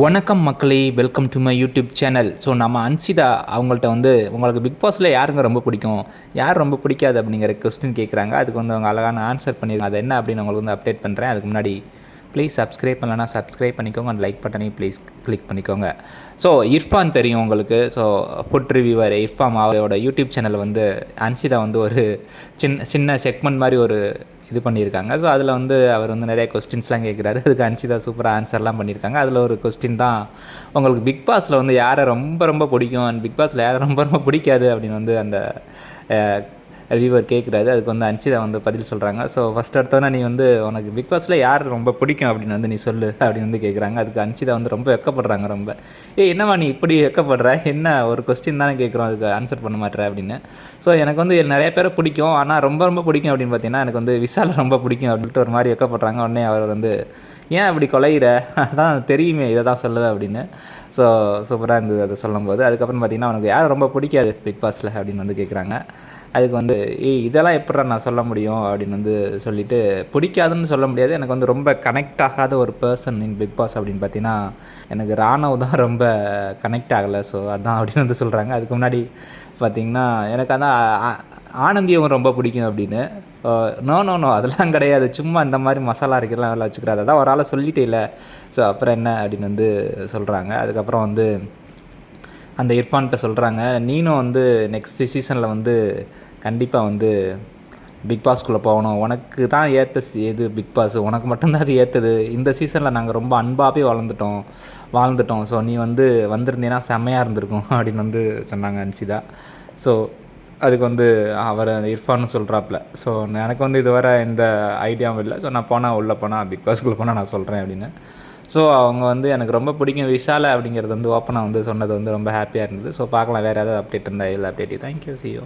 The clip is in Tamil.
வணக்கம் மக்களே welcome to my YouTube channel so நம்ம அன்சிதா அவங்கள்ட்ட வந்து உங்களுக்கு பிக் பாஸில் யாருங்க ரொம்ப பிடிக்கும்? யார் ரொம்ப பிடிக்காது அப்படிங்கிற கொஸ்டின் கேட்குறாங்க அதுக்கு வந்து அவங்க அழகான ஆன்சர் பண்ணியிருக்காங்க அது என்ன அப்படின்னு உங்களுக்கு வந்து அப்டேட் பண்ணுறேன் அதுக்கு முன்னாடி ப்ளீஸ் சப்ஸ்கிரைப் பண்ணலன்னா சப்ஸ்கிரைப் பண்ணிக்கோங்க. அண்ட் லைக் பட்டனையும் ப்ளீஸ் கிளிக் பண்ணிக்கோங்க. ஸோ இர்ஃபான் தெரியும் உங்களுக்கு. ஸோ ஃபுட் ரிவ்யூவர் இர்ஃபான் அவரோட யூடியூப் சேனல் வந்து அன்சிதா வந்து ஒரு சின்ன சின்ன செக்மெண்ட் மாதிரி ஒரு இது பண்ணியிருக்காங்க. ஸோ அதில் வந்து அவர் வந்து நிறைய கொஸ்டின்ஸ்லாம் கேட்குறாரு அதுக்கு அன்சிதா சூப்பராக ஆன்சர்லாம் பண்ணியிருக்காங்க. அதில் ஒரு கொஸ்டின் தான் உங்களுக்கு பிக் பாஸில் வந்து யாரை ரொம்ப ரொம்ப பிடிக்கும்? அண்ட் பிக் பாஸில் யாரை ரொம்ப ரொம்ப பிடிக்காது? அப்படின்னு வந்து அந்த ரிவ்யூவர் கேட்குறாரு. அதுக்கு வந்து அன்சிதா வந்து பதில் சொல்கிறாங்க ஸோ ஃபஸ்ட் எடுத்தோன்னா நீ வந்து உனக்கு பிக் பாஸில் யார் ரொம்ப பிடிக்கும் அப்படின்னு வந்து நீ சொல்லு அப்படின்னு வந்து கேட்குறாங்க. அதுக்கு அன்சிதா வந்து ரொம்ப வெக்கப்படுறாங்க ரொம்ப. ஏய் என்னவா நீ இப்படி வெக்கப்படுற? என்ன ஒரு கொஸ்டின் தானே கேட்குறோம். அதுக்கு ஆன்சர் பண்ண மாட்டேற அப்படின்னு. ஸோ எனக்கு வந்து நிறைய பேரை பிடிக்கும். ஆனால் ரொம்ப ரொம்ப பிடிக்கும் அப்படின்னு பார்த்தீங்கன்னா எனக்கு வந்து விஷாலை ரொம்ப பிடிக்கும் அப்படின்ட்டு ஒரு மாதிரி வெக்கப்படுறாங்க. உடனே அவர் வந்து ஏன் அப்படி கொலையிற? அதான் தெரியுமே இதை தான் சொல்லுவேன் அப்படின்னு. ஸோ சூப்பராக இருந்தது அதை சொல்லும்போது. அதுக்கப்புறம் பார்த்தீங்கன்னா உனக்கு யார் ரொம்ப பிடிக்காது பிக் பாஸில் அப்படின்னு வந்து கேட்குறாங்க. அதுக்கு வந்து ஏய் இதெல்லாம் எப்படா நான் சொல்ல முடியும்? அப்படின்னு வந்து சொல்லிட்டு பிடிக்காதுன்னு சொல்ல முடியாது. எனக்கு வந்து ரொம்ப கனெக்ட் ஆகாத ஒரு பர்சன் இன் பிக் பாஸ் அப்படின்னு பார்த்தீங்கன்னா எனக்கு ராணவ் தான் ரொம்ப கனெக்ட் ஆகலை. ஸோ அதான் அப்படின்னு வந்து சொல்கிறாங்க அதுக்கு முன்னாடி பார்த்திங்கன்னா எனக்கு அதான் ஆ- ஆனந்தியும் ரொம்ப பிடிக்கும் அப்படின்னு. நோ நோ நோ அதெல்லாம் கிடையாது. சும்மா இந்த மாதிரி மசாலா அரைக்கிறலாம் வேலை வச்சுக்கிறாரு அதான் ஒரு ஆளை சொல்லிட்டே இல்லை ஸோ அப்புறம் என்ன? அப்படின்னு வந்து சொல்கிறாங்க அதுக்கப்புறம் வந்து அந்த இர்ஃபான்கிட்ட சொல்கிறாங்க நீனும் வந்து நெக்ஸ்ட் சீசனில் வந்து கண்டிப்பாக வந்து பிக்பாஸ்க்குள்ளே போகணும். உனக்கு தான் ஏற்ற எது பிக் பாஸ் உனக்கு மட்டும்தான் அது ஏற்றது இந்த சீசனில் நாங்கள் ரொம்ப அன்பாகவே வளர்ந்துட்டோம் வாழ்ந்துட்டோம். ஸோ நீ வந்து வந்திருந்தீன்னா செம்மையாக இருந்திருக்கும் அப்படின்னு வந்து சொன்னாங்க அன்சிதா. ஸோ அதுக்கு வந்து அவர் இர்ஃபான்னு சொல்கிறாப்புல ஸோ எனக்கு வந்து இதுவரை எந்த ஐடியாவும் இல்லை. ஸோ நான் போனால் உள்ளே போனால் பிக் பாஸ்க்குள்ளே போனால் நான் சொல்கிறேன் அப்படின்னு. ஸோ அவங்க வந்து எனக்கு ரொம்ப பிடிக்கும் விஷால அப்படிங்கிறது வந்து ஓப்பனாக வந்து சொன்னது வந்து ரொம்ப ஹாப்பியாக இருந்தது. ஸோ பார்க்கலாம் வேறு ஏதாவது அப்டேட் இருந்தால் இல்லை அப்டேட் தேங்க்யூ சியோ